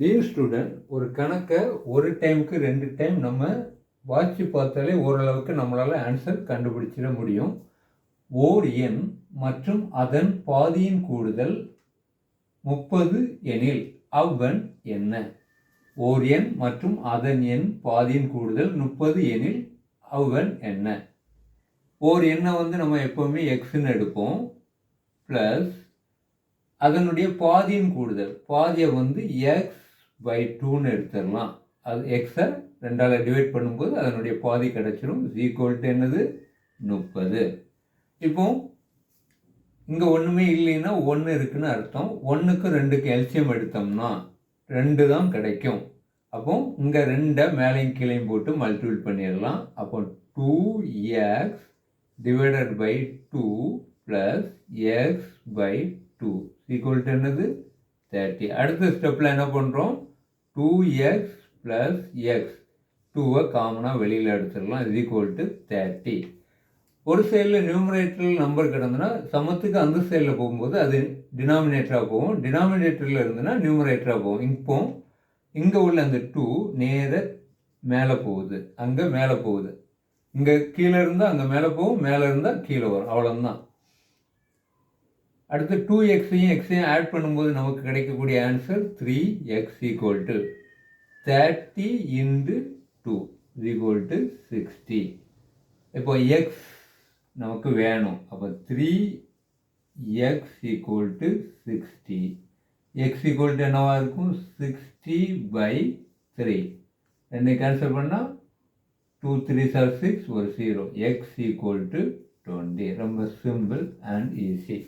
Dear student ஒரு கணக்கை ஒரு டைமுக்கு ரெண்டு டைம் நம்ம வாட்சி பார்த்தாலே ஓரளவுக்கு நம்மளால் ஆன்சர் கண்டுபிடிச்சிட முடியும். ஓர் எண் மற்றும் அதன் பாதியின் கூடுதல் முப்பது எனில் அவ்வன் என்ன? ஓர் எண் மற்றும் அதன் எண் பாதியின் கூடுதல் முப்பது எனில் அவ்வன் என்ன? ஓர் எண்ணை வந்து நம்ம எப்போவுமே எக்ஸ்ன்னு எடுப்போம். ப்ளஸ் அதனுடைய பாதியின் கூடுதல். பாதியை வந்து எக்ஸ் பை டூன்னு எடுத்துடலாம் அது எக்ஸை ரெண்டால் டிவைட் பண்ணும்போது அதனுடைய பாதி கிடச்சிரும். ஈக்குவல் டு என்னது? முப்பது. இப்போ இங்கே ஒன்றுமே இல்லைன்னா ஒன்று இருக்குன்னு அர்த்தம். ஒன்றுக்கு ரெண்டுக்கு எல்சியம் எடுத்தோம்னா ரெண்டு தான் கிடைக்கும். அப்போ இங்கே ரெண்டை மேலையும் கீழையும் போட்டு மல்டிபிள் பண்ணிடலாம். அப்போ two x divided by two plus x by two equal to என்னது? தேர்ட்டி அடுத்த ஸ்டெப்பில் என்ன பண்ணுறோம் டூ எக்ஸ் ப்ளஸ் எக்ஸ் டூவை காமனாக வெளியில் எடுத்துடலாம். இது ஈக்குவல் டு தேர்ட்டி ஒரு சைடில் நியூமரேட்டரில் நம்பர் கிடந்துன்னா சமத்துக்கு அந்த சைடில் போகும்போது அது டினாமினேட்டராக போகும். டினாமினேட்டரில் இருந்துன்னா நியூமரேட்டராக போகும். இப்போ இங்கே உள்ள அந்த டூ நேர மேலே போகுது. அங்கே மேலே போகுது. இங்கே கீழே இருந்தால் அங்கே மேலே போகும். மேலே இருந்தால் கீழே வரும். அவ்வளோதான் அடுத்து டூ எக்ஸையும் எக்ஸையும் ஆட் பண்ணும்போது நமக்கு கிடைக்கக்கூடிய answer three x equal to thirty into two equal to sixty இப்போ எக்ஸ் நமக்கு வேணும். அப்போ three x equal to sixty x equal to என்னவாக இருக்கும்? சிக்ஸ்டி பை த்ரீ என்னை கேன்சல் பண்ணால் டூ த்ரீ சார் சிக்ஸ் ஒரு zero x equal to twenty ரொம்ப சிம்பிள் அண்ட் ஈஸி